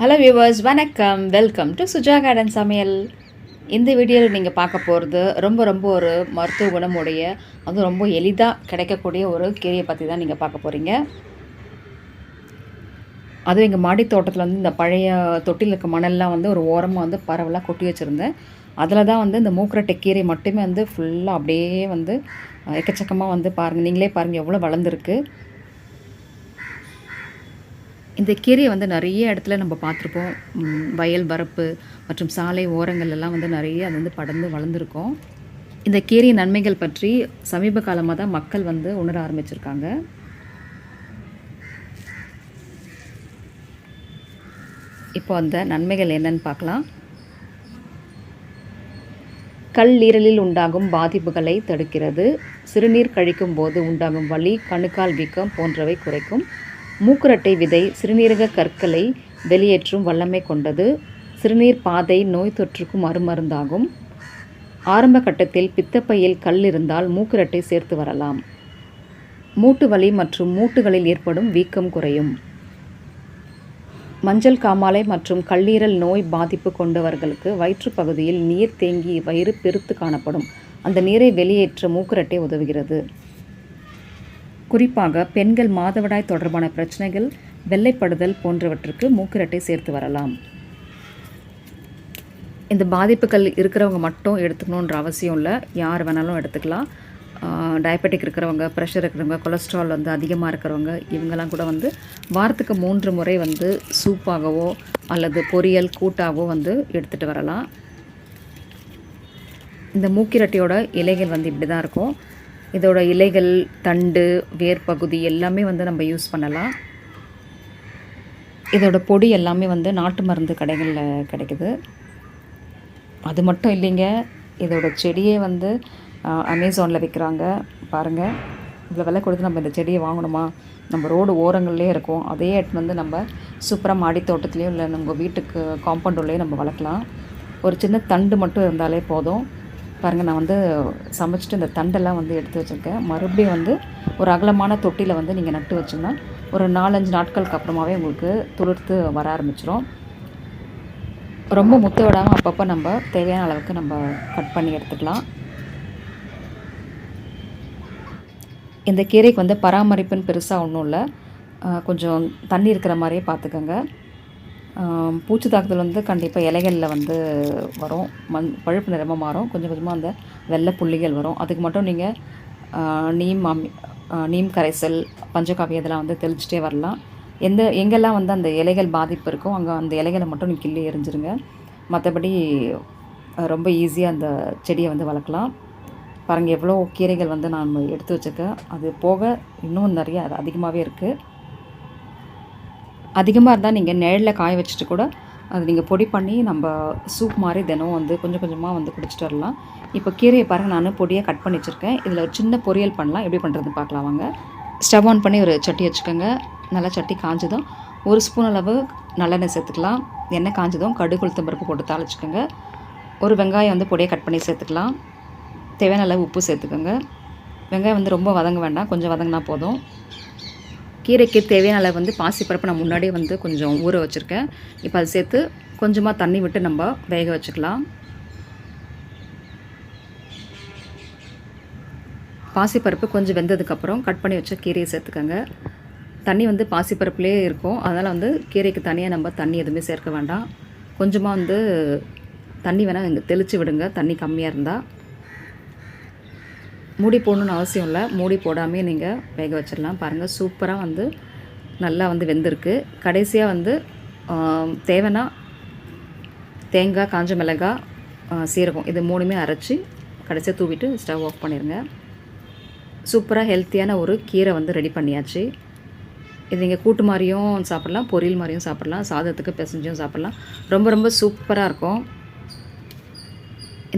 Hello viewers வணக்கம். Welcome to Suja garden சமையல். இந்த வீடியோவில் நீங்கள் பார்க்க போகிறது ரொம்ப ரொம்ப ஒரு மருத்துவ குணமுடைய அதுவும் ரொம்ப எளிதாக கிடைக்கக்கூடிய ஒரு கீரையை பற்றி தான் நீங்கள் பார்க்க போகிறீங்க அதுவும் எங்கள் மாடி தோட்டத்தில் வந்து இந்த பழைய தொட்டியில் இருக்க மணல்லாம் வந்து ஒரு ஓரமாக வந்து பரவலாக கொட்டி வச்சுருந்தேன். அதில் தான் வந்து இந்த மூக்கரட்டை கீரை மட்டுமே வந்து ஃபுல்லாக அப்படியே வந்து எக்கச்சக்கமாக வந்து பாருங்கள் நீங்களே பாருங்கள் எவ்வளோ வளர்ந்துருக்கு. இந்த கீரையை வந்து நிறைய இடத்துல நம்ம பார்த்துருப்போம். வயல் வரப்பு மற்றும் சாலை ஓரங்கள் எல்லாம் வந்து நிறைய அது வந்து படர்ந்து வளர்ந்துருக்கும். இந்த கீரை நன்மைகள் பற்றி சமீப காலமாக தான் மக்கள் வந்து உணர ஆரம்பிச்சிருக்காங்க. இப்போ அந்த நன்மைகள் என்னன்னு பார்க்கலாம். கல்லீரலில் உண்டாகும் பாதிப்புகளை தடுக்கிறது. சிறுநீர் கழிக்கும் போது உண்டாகும் வலி கணுக்கால் வீக்கம் போன்றவை குறைக்கும். மூக்குரட்டை விதை சிறுநீரக கற்களை வெளியேற்றும் வல்லமை கொண்டது. சிறுநீர் பாதை நோய் தொற்றுக்கும் மறுமருந்தாகும். ஆரம்ப கட்டத்தில் பித்தப்பையில் கல் இருந்தால் மூக்குரட்டை சேர்த்து வரலாம். மூட்டு வலி மற்றும் மூட்டுகளில் ஏற்படும் வீக்கம் குறையும். மஞ்சள் காமாலை மற்றும் கல்லீரல் நோய் பாதிப்பு கொண்டவர்களுக்கு வயிற்றுப் பகுதியில் நீர் தேங்கி வயிறு பெருத்து காணப்படும். அந்த நீரை வெளியேற்ற மூக்குரட்டை உதவுகிறது. குறிப்பாக பெண்கள் மாதவிடாய் தொடர்பான பிரச்சனைகள் வெள்ளைப்படுதல் போன்றவற்றுக்கு மூக்குரட்டை சேர்த்து வரலாம். இந்த பாதிப்புகள் இருக்கிறவங்க மட்டும் எடுத்துக்கணுன்ற அவசியம் இல்லை. யார் வேணாலும் எடுத்துக்கலாம். டயபெட்டிக் இருக்கிறவங்க ப்ரெஷர் இருக்கிறவங்க கொலஸ்ட்ரால் வந்து அதிகமாக இருக்கிறவங்க இவங்கெல்லாம் கூட வந்து வாரத்துக்கு மூன்று முறை வந்து சூப்பாகவோ அல்லது பொரியல் கூட்டாகவோ வந்து எடுத்துகிட்டு வரலாம். இந்த மூக்கிரட்டையோட இலைகள் வந்து இப்படி தான் இருக்கும். இதோட இலைகள் தண்டு வேர் பகுதி எல்லாமே வந்து நம்ம யூஸ் பண்ணலாம். இதோட பொடி எல்லாமே வந்து நாட்டு மருந்து கடைகளில் கிடைக்குது. அது மட்டும் இல்லைங்க இதோட செடியே வந்து அமேசானில் விற்கிறாங்க பாருங்கள் இவ்வளோ விலை கொடுத்து நம்ம இந்த செடியை வாங்கணுமா? நம்ம ரோடு ஓரங்கள்லேயே இருக்கும். அதே எடுத்துன்னு வந்து நம்ம சூப்பராக மாடி தோட்டத்துலேயும் இல்லை நம்ம வீட்டுக்கு காம்பவுண்ட் நம்ம வளர்க்கலாம். ஒரு சின்ன தண்டு மட்டும் இருந்தாலே போதும். பாருங்கள் நான் வந்து சமைச்சிட்டு இந்த தண்டெல்லாம் வந்து எடுத்து வச்சுருக்கேன். மறுபடியும் வந்து ஒரு அகலமான தொட்டியில் வந்து நீங்கள் நட்டு வச்சுருந்தா ஒரு நாலஞ்சு நாட்களுக்கு அப்புறமாவே உங்களுக்கு துளிர்த்து வர ஆரம்பிச்சிடும் ரொம்ப முத்த விடாமல் அப்பப்போ நம்ம தேவையான அளவுக்கு நம்ம கட் பண்ணி எடுத்துக்கலாம். இந்த கீரைக்கு வந்து பராமரிப்புன்னு பெருசாக ஒன்றும் இல்லை. கொஞ்சம் தண்ணி இருக்கிற மாதிரியே பார்த்துக்கோங்க. பூச்சி தாக்குதல் வந்து கண்டிப்பாக இலைகளில் வந்து வரும். மண் பழுப்பு நிறமாக மாறும். கொஞ்சம் கொஞ்சமாக அந்த வெள்ளை புள்ளிகள் வரும். அதுக்கு மட்டும் நீங்கள் நீம் அமி நீம் கரைசல் பஞ்சகாவி இதெல்லாம் வந்து தெளிச்சிட்டே வரலாம். எந்த எங்கெல்லாம் வந்து அந்த இலைகள் பாதிப்பு இருக்கோ அங்கே அந்த இலைகளை மட்டும் நீங்கள் கிள்ளி எரிஞ்சிருங்க மற்றபடி ரொம்ப ஈஸியாக அந்த செடியை வந்து வளர்க்கலாம். பாருங்கள் எவ்வளோ கீரைகள் வந்து நான் எடுத்து வச்சுருக்கேன். அது போக இன்னும் நிறைய அது அதிகமாகவே இருக்குது அதிகமாக இருந்தால் நீங்கள் நிழலில் காய வச்சுட்டு கூட அது நீங்கள் பொடி பண்ணி நம்ம சூப் மாதிரி தினம் வந்து கொஞ்சம் கொஞ்சமாக வந்து குடிச்சிட்டு வரலாம். இப்போ கீரையை பாருங்கள் நான் பொடியாக கட் பண்ணி வச்சுருக்கேன். இதில் ஒரு சின்ன பொரியல் பண்ணலாம். எப்படி பண்ணுறது பார்க்கலாம் வாங்க. ஸ்டவ் ஆன் பண்ணி ஒரு சட்டி வச்சுக்கோங்க. நல்லா சட்டி காஞ்சதும். ஒரு ஸ்பூன் அளவு நல்லெண்ணெய் சேர்த்துக்கலாம். எண்ணெய் காஞ்சதும் கடுகு உளுத்தம் பருப்பு போட்டு தாளிச்சுக்கோங்க. ஒரு வெங்காயம் வந்து பொடியை கட் பண்ணி சேர்த்துக்கலாம். தேவையான அளவு உப்பு சேர்த்துக்கோங்க. வெங்காயம் வந்து ரொம்ப வதங்க வேண்டாம். கொஞ்சம் வதங்கினா போதும். கீரைக்கு தேவையான அளவு வந்து பாசிப்பருப்பு நான் முன்னாடியே வந்து கொஞ்சம் ஊற வச்சுருக்கேன். இப்போ அது சேர்த்து கொஞ்சமாக தண்ணி விட்டு நம்ம வேக வச்சுக்கலாம். பாசிப்பருப்பு கொஞ்சம் வெந்ததுக்கப்புறம் கட் பண்ணி வச்ச கீரையை சேர்த்துக்கோங்க. தண்ணி வந்து பாசிப்பருப்புலேயே இருக்கும். அதனால் வந்து கீரைக்கு தனியாக நம்ம தண்ணி எதுவுமே சேர்க்க வேண்டாம். கொஞ்சமாக வந்து தண்ணி வேணால் இங்கே தெளித்து விடுங்க. தண்ணி கம்மியாக இருந்தால் மூடி போடணுன்னு அவசியம் இல்லை. மூடி போடாமே நீங்கள் வேக வச்சிடலாம். பாருங்கள் சூப்பராக வந்து நல்லா வந்து வெந்திருக்கு. கடைசியாக வந்து தேவைன்னா தேங்காய் காஞ்ச மிளகாய் சீரகம் இது மூணுமே அரைச்சி கடைசியாக தூவிட்டு ஸ்டவ் ஆஃப் பண்ணிடுங்க சூப்பராக ஹெல்த்தியான ஒரு கீரை வந்து ரெடி பண்ணியாச்சு. இது நீங்கள் கூட்டு மாதிரியும் சாப்பிட்லாம் பொரியல் மாதிரியும் சாப்பிட்லாம் சாதத்துக்கு பிசைஞ்சும் சாப்பிட்லாம். ரொம்ப ரொம்ப சூப்பராக இருக்கும்.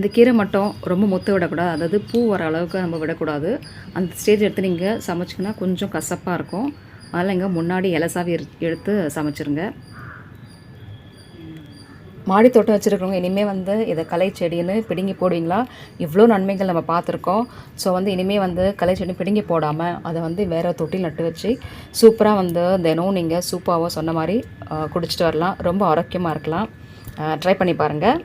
இந்த கீரை மட்டும் ரொம்ப முத்த விடக்கூடாது. அதாவது பூ வர அளவுக்கு நம்ம விடக்கூடாது. அந்த ஸ்டேஜ் எடுத்து நீங்கள் சமைச்சிங்கன்னா கொஞ்சம் கசப்பாக இருக்கும். அதனால் இங்கே முன்னாடி இலசாவி எடுத்து சமைச்சிருங்க. மாடி தோட்டம் வச்சுருக்கவங்க இனிமேல் வந்து இதை கலை செடின்னு பிடுங்கி போடுவீங்களா? இவ்வளோ நன்மைகள் நம்ம பார்த்துருக்கோம். ஸோ வந்து இனிமேல் வந்து கலை செடி பிடுங்கி போடாமல் அதை வந்து வேறு தொட்டில் நட்டு வச்சு சூப்பராக வந்து தினம் நீங்கள் சூப்பாகவும் சொன்ன மாதிரி குடிச்சிட்டு வரலாம். ரொம்ப ஆரோக்கியமாக இருக்கலாம். ட்ரை பண்ணி பாருங்கள்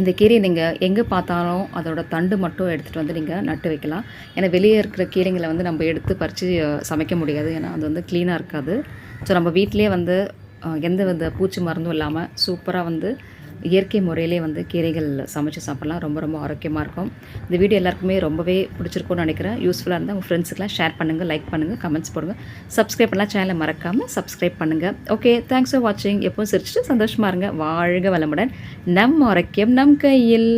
இந்த கீரையை நீங்கள் எங்கே பார்த்தாலும் அதோட தண்டு மட்டும் எடுத்துகிட்டு வந்து நீங்கள் நட்டு வைக்கலாம். ஏன்னா வெளியே இருக்கிற கீரைங்களை வந்து நம்ம எடுத்து பறித்து சமைக்க முடியாது. ஏன்னா அது வந்து க்ளீனாக இருக்காது. ஸோ நம்ம வீட்டிலேயே வந்து எந்த வித பூச்சி மருந்தும் இல்லாமல் சூப்பராக வந்து இயற்கை முறையிலே வந்து கீரைகள் சமைச்சு சாப்பிட்லாம். ரொம்ப ரொம்ப ஆரோக்கியமாக இருக்கும். இந்த வீடியோ எல்லாருக்குமே ரொம்பவே பிடிச்சிருக்கும்னு நினைக்கிறேன். யூஸ்ஃபுல்லாக இருந்தால் உங்கள் ஃப்ரெண்ட்ஸுக்கெலாம் ஷேர் பண்ணுங்கள் லைக் பண்ணுங்கள் கமெண்ட்ஸ் போடுங்க. சப்ஸ்கிரைப் பண்ணலாம் சேனலை மறக்காமல் சப்ஸ்கிரைப் பண்ணுங்கள் ஓகே தேங்க்ஸ் ஃபார் வாட்சிங் எப்பவும் சிரிச்சுட்டு சந்தோஷமாக இருங்க. வாழ்க வளமுடன். நம் ஆரோக்கியம் நம் கையில்.